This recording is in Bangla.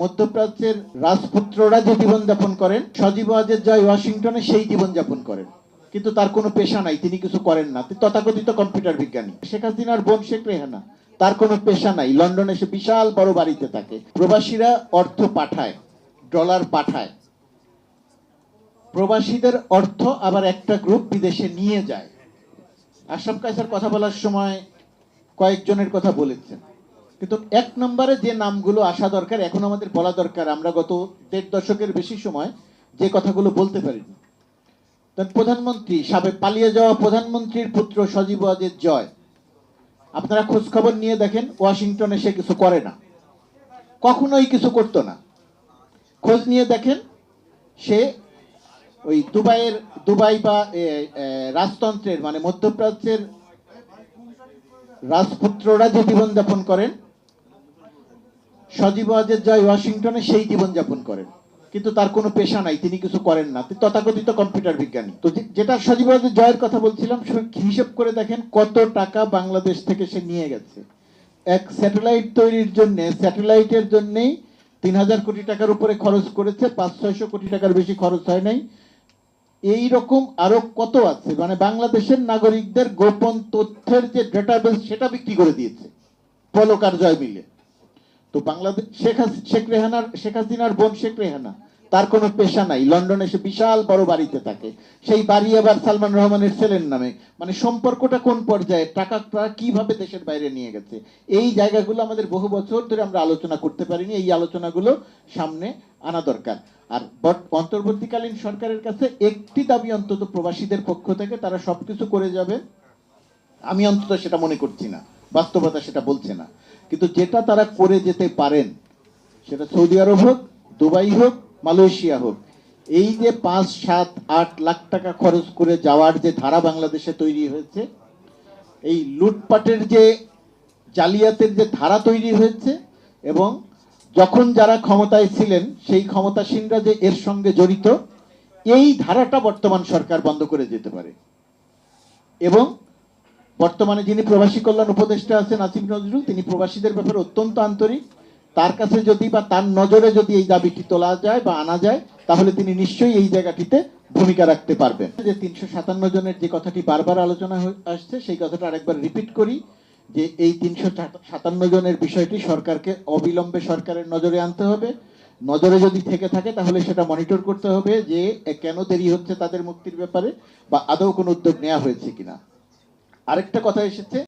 মধ্যপ্রাচ্যের রাজপুত্ররা যে জীবনযাপন করেন, সজীব ওয়াজেদ জয় ওয়াশিংটনে সেই জীবনযাপন করেন। কিন্তু তার কোনো পেশা নাই, তিনি কিছু করেন না। তথাকথিত কম্পিউটার বিজ্ঞানী। শেখ হাসিনার বোন শেখ রেহানা, তার কোনো পেশা নাই। লন্ডনে সে বিশাল বড় বাড়িতে থাকে। প্রবাসীরা অর্থ পাঠায়, ডলার পাঠায়। প্রবাসীদের অর্থ আবার একটা গ্রুপ বিদেশে নিয়ে যায়। আশরাফ কায়সার কথা বলার সময় কয়েকজনের কথা বলেছেন। কিন্তু এক নম্বরে যে নামগুলো আসা দরকার, এখন আমাদের বলা দরকার, আমরা গত দেড় দশকের বেশি সময় যে কথাগুলো বলতে পারিনি। তার প্রধানমন্ত্রী, সাবেক পালিয়ে যাওয়া প্রধানমন্ত্রীর পুত্র সজীব ওয়াজেদ জয়, আপনারা খোঁজ খবর নিয়ে দেখেন, ওয়াশিংটনে সে কিছু করে না। কখনোই কিছু করতো না। খোঁজ নিয়ে দেখেন, সে ওই দুবাইয়ের, দুবাই বা রাজতন্ত্রের মানে মধ্যপ্রাচ্যের রাজপুত্ররা যে জীবনযাপন করেন সজীব ওয়াজেদ জয় ওয়াশিংটনে সেই জীবনযাপন করেন। কিন্তু তার কোনো পেশা নাই, তিনি কিছু করেন না। তথাকথিত কম্পিউটার বিজ্ঞানী। তো যেটা সজীব ওয়াজেদ জয়ের কথা বলছিলাম হিসেব করে দেখেন কত টাকা বাংলাদেশ থেকে সে নিয়ে গেছে। এক স্যাটেলাইট তৈরির জন্য, স্যাটেলাইটের জন্যই তিন হাজার কোটি টাকার উপরে খরচ করেছে, পাঁচ ছয়শো কোটি টাকার বেশি খরচ হয় নাই। এই রকম আরও কত আছে? মানে বাংলাদেশের নাগরিকদের গোপন তথ্যের যে ডেটাবেস সেটা বিক্রি করে দিয়েছে। পলকার জয় মিলে। তো বাংলাদেশ, শেখ শেখ রেহানার, শেখ হাসিনার বোন শেখ রেহানা, তার কোনো পেশা নাই। লন্ডনে সে বিশাল বড় বাড়িতে থাকে। সেই বাড়ি আবার সালমান রহমানের ছেলের নামে। মানে সম্পর্কটা কোন পর্যায়ে টাকা কীভাবে দেশের বাইরে নিয়ে গেছে? এই জায়গাগুলো আমাদের বহু বছর ধরে আমরা আলোচনা করতে পারিনি। এই আলোচনাগুলো সামনে আনা দরকার। আর অন্তর্বর্তীকালীন সরকারের কাছে একটি দাবি অন্তত প্রবাসীদের পক্ষ থেকে, তারা সবকিছু করে যাবে। আমি অন্তত সেটা মনে করছি না। বাস্তবতা সেটা বলছে না। কিন্তু যেটা তারা করে যেতে পারেন, সেটা সৌদি আরব হোক, দুবাই হোক, মালয়েশিয়া হোক, এই যে পাঁচ, সাত, আট লাখ টাকা খরচ করে যাওয়ার যে ধারা বাংলাদেশে তৈরি হয়েছে, এই লুটপাটের যে জালিয়াতের যে ধারা তৈরি হয়েছে এবং যখন যারা ক্ষমতায় ছিলেন, সেই ক্ষমতাসীনরা যে এর সঙ্গে জড়িত, এই ধারাটা বর্তমান সরকার বন্ধ করে যেতে পারে। এবং বর্তমানে যিনি প্রবাসী কল্যাণ উপদেষ্টা আছেন আসিফ নজরুল, তিনি প্রবাসীদের ব্যাপারে অত্যন্ত আন্তরিক। তার কাছে যদি বা তার নজরে যদি এই দাবিটি তোলা যায় বা আনা যায়, তাহলে তিনি নিশ্চয়ই এই জায়গাটিতে ভূমিকা রাখতে পারবেন। যে তিনশো সাতান্ন জনের যে কথাটি বারবার আলোচনা আসছে, সেই কথাটা আরেকবার রিপিট করি, যে এই তিনশো সাতান্ন জনের বিষয়টি সরকারকে অবিলম্বে সরকারের নজরে আনতে হবে। নজরে যদি থেকে থাকে, তাহলে সেটা মনিটর করতে হবে যে কেন দেরি হচ্ছে তাদের মুক্তির ব্যাপারে, বা আদৌ কোনো উদ্যোগ নেওয়া হয়েছে কিনা। আরেকটা কথা এসেছে।